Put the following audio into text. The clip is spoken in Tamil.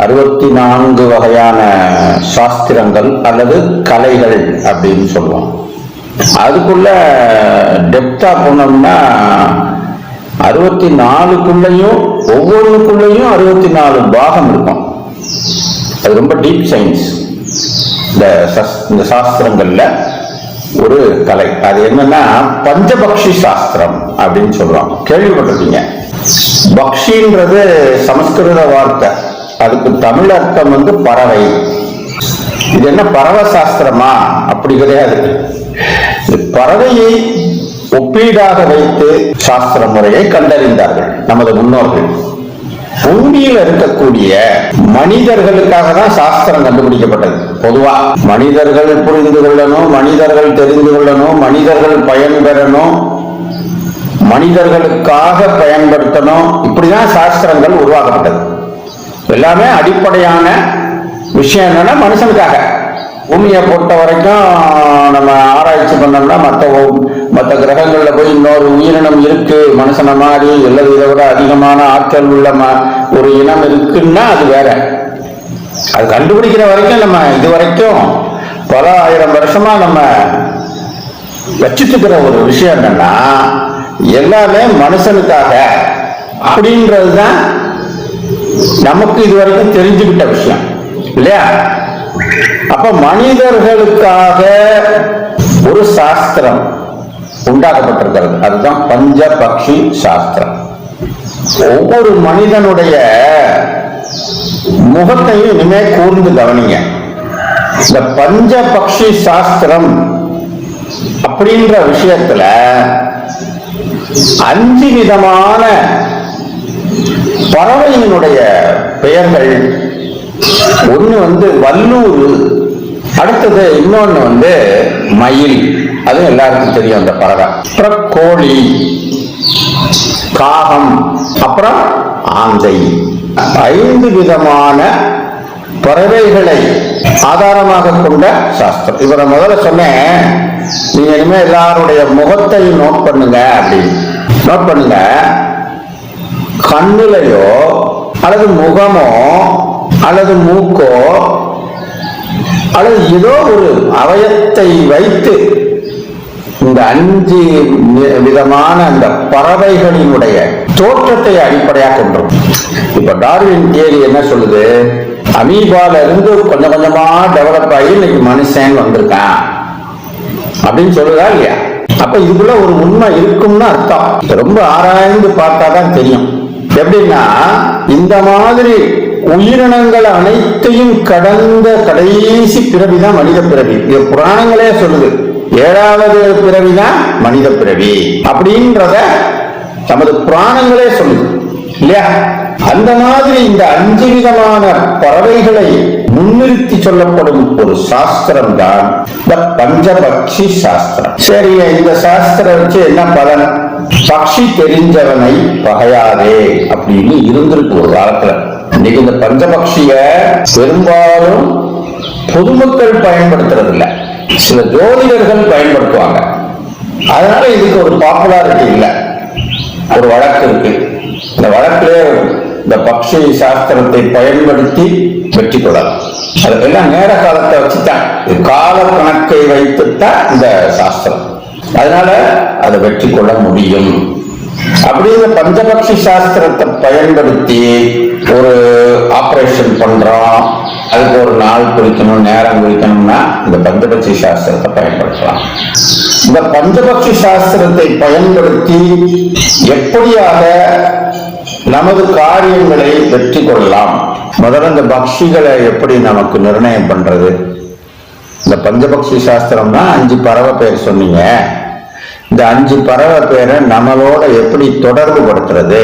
அறுபத்தி நான்கு வகையான சாஸ்திரங்கள் அல்லது கலைகள் அப்படின்னு சொல்லுவோம் அதுக்குள்ள டெப்தா போனோம்னா அறுபத்தி நாலுக்குள்ளேயும் ஒவ்வொன்றுக்குள்ளேயும் அறுபத்தி நாலு பாகம் இருக்கும். அது ரொம்ப டீப் சயின்ஸ் இந்த சஸ்- இந்த சாஸ்திரங்கள்ல ஒரு கலை. அது என்னன்னா பஞ்சபக்ஷி சாஸ்திரம் அப்படின்னு சொல்லுவாங்க கேள்விப்பட்டிருக்கீங்க? பக்ஷின்றது சமஸ்கிருத வார்த்தை. அதுக்கு தமிழ் அர்த்தம் வந்து பறவை. இது என்ன பறவை சாஸ்திரமா? அப்படி கிடையாது. பறவையை ஒப்பீடாக வைத்து சாஸ்திர முறையை கண்டறிந்தார்கள் நமது முன்னோர்கள். பூமியில் இருக்கக்கூடிய மனிதர்களுக்காக தான் சாஸ்திரம் கண்டுபிடிக்கப்பட்டது. பொதுவா மனிதர்கள் புரிந்து கொள்ளணும் மனிதர்கள் தெரிந்து கொள்ளணும் மனிதர்கள் பயன்பெறணும் மனிதர்களுக்காக பயன்படுத்தணும். இப்படிதான் சாஸ்திரங்கள் உருவாக்கப்பட்டது. எல்லாமே அடிப்படையான விஷயம் என்னன்னா மனுஷனுக்காக. பூமியை பொறுத்த வரைக்கும் நம்ம ஆராய்ச்சி பண்ணோம்னா மற்ற மற்ற கிரகங்களில் போய் இன்னொரு உயிரினம் இருக்கு. மனுஷனை மாதிரி அல்லது இதை விட அதிகமான ஆற்றல் உள்ள ம- ஒரு இனம் இருக்குன்னா அது வேற. அது கண்டுபிடிக்கிற வரைக்கும் நம்ம இது வரைக்கும் பல ஆயிரம் வருஷமா நம்ம வச்சுட்டுக்கிற ஒரு விஷயம் என்னன்னா எல்லாமே மனுஷனுக்காக அப்படின்றது தான் நமக்கு இது வரைக்கும் தெரிஞ்சுக்கிட்ட விஷயம். இல்லையா? அப்ப மனிதர்களுக்காக ஒரு சாஸ்திரம் உண்டாக்கப்பட்டிருக்கிறது. அதுதான் பஞ்ச பக்ஷி சாஸ்திரம். ஒவ்வொரு மனிதனுடைய முகத்தையும் இனிமே கூர்ந்து கவனிங்க. இந்த பஞ்ச பக்ஷி சாஸ்திரம் அப்படின்ற விஷயத்துல அஞ்சு விதமான பறவையினுடைய பெயர்கள். ஒண்ணு வந்து வல்லூர் அடுத்தது இன்னொன்னு வந்து மயில். அது எல்லாருக்கும் தெரியும் அந்த பறவை. அப்புறம் கோழி காகம் அப்புறம் ஆந்தை. ஐந்து விதமான பறவைகளை ஆதாரமாக கொண்ட சாஸ்திரம். இவரை முதல்ல சொன்னேன் நீங்க இனிமே எல்லாருடைய முகத்தை நோட் பண்ணுங்க அப்படின்னு. நோட் பண்ணுங்க. கண்ணுலையோ அல்லது முகமோ அல்லது மூக்கோ அல்லது ஏதோ ஒரு அவயத்தை வைத்து இந்த அஞ்சு விதமான அந்த பறவைகளினுடைய தோற்றத்தை அடிப்படையாக கொண்டோம். இப்ப டார்வின் தியரி என்ன சொல்லுது? அமீபால இருந்து கொஞ்சம் கொஞ்சமா டெவலப் ஆகி இன்னைக்கு மனுஷன் வந்திருக்கான். அப்படின்னு சொல்லுதா இல்லையா? அப்ப இதுக்குள்ள ஒரு உண்மை இருக்கும்னு அர்த்தம். ரொம்ப ஆராய்ந்து பார்த்தாதான் தெரியும். எப்படின்னா இந்த மாதிரி உயிரினங்கள் அனைத்தையும் கடந்த கடைசி பிறவிதான் மனித பிறவி. இது புராணங்களே சொல்லுது. ஏழாவது பிறவிதான் மனித பிறவி அப்படின்றத நமது புராணங்களே சொல்லுது. இல்லையா? அந்த மாதிரி இந்த அஞ்சு விதமான பறவைகளை முன்னிறுத்தி சொல்லப்படும் ஒரு சாஸ்திரம் தான் இந்த பஞ்சபக்ஷி சாஸ்திரம். சரி இந்த சாஸ்திரம் வச்சு என்ன பலன்? பக்ஷி தெரிஞ்சவனை பகையாதே அப்படின்னு இருந்திருக்கு ஒரு காலத்துல. இன்னைக்கு இந்த பஞ்சபக்ஷிய பெரும்பாலும் பொதுமக்கள் பயன்படுத்துறது இல்ல சில ஜோதிடர்கள் பயன்படுத்துவாங்க. அதனால இதுக்கு ஒரு பாப்புலாரிட்டி இல்லை. ஒரு வழக்கு இருக்கு. இந்த வழக்குல இந்த பக்ஷி சாஸ்திரத்தை பயன்படுத்தி வெற்றி கொள்ளலாம். அதுக்கெல்லாம் நேர காலத்தை வச்சுதான். கால கணக்கை வைத்துத்தான் இந்த சாஸ்திரம். அதனால அதை வெற்றி கொள்ள முடியும். அப்படி இந்த பஞ்சபக்ஷி சாஸ்திரத்தை பயன்படுத்தி ஒரு ஆபரேஷன் பண்றோம். அதுக்கு ஒரு நாள் குறிக்கணும் நேரம் குறிக்கணும்னா இந்த பஞ்சபக்ஷி சாஸ்திரத்தை பயன்படுத்தலாம். இந்த பஞ்சபக்ஷி சாஸ்திரத்தை பயன்படுத்தி எப்படியாக நமது காரியங்களை வெற்றி கொள்ளலாம்? முதல்ல இந்த பக்ஷிகளை எப்படி நமக்கு நிர்ணயம் பண்றது? இந்த பஞ்சபக்ஷி சாஸ்திரம்னா அஞ்சு பறவை பேர் சொன்னீங்க. இந்த அஞ்சு பறவை பேரை நம்மளோட எப்படி தொடர்பு படுத்துறது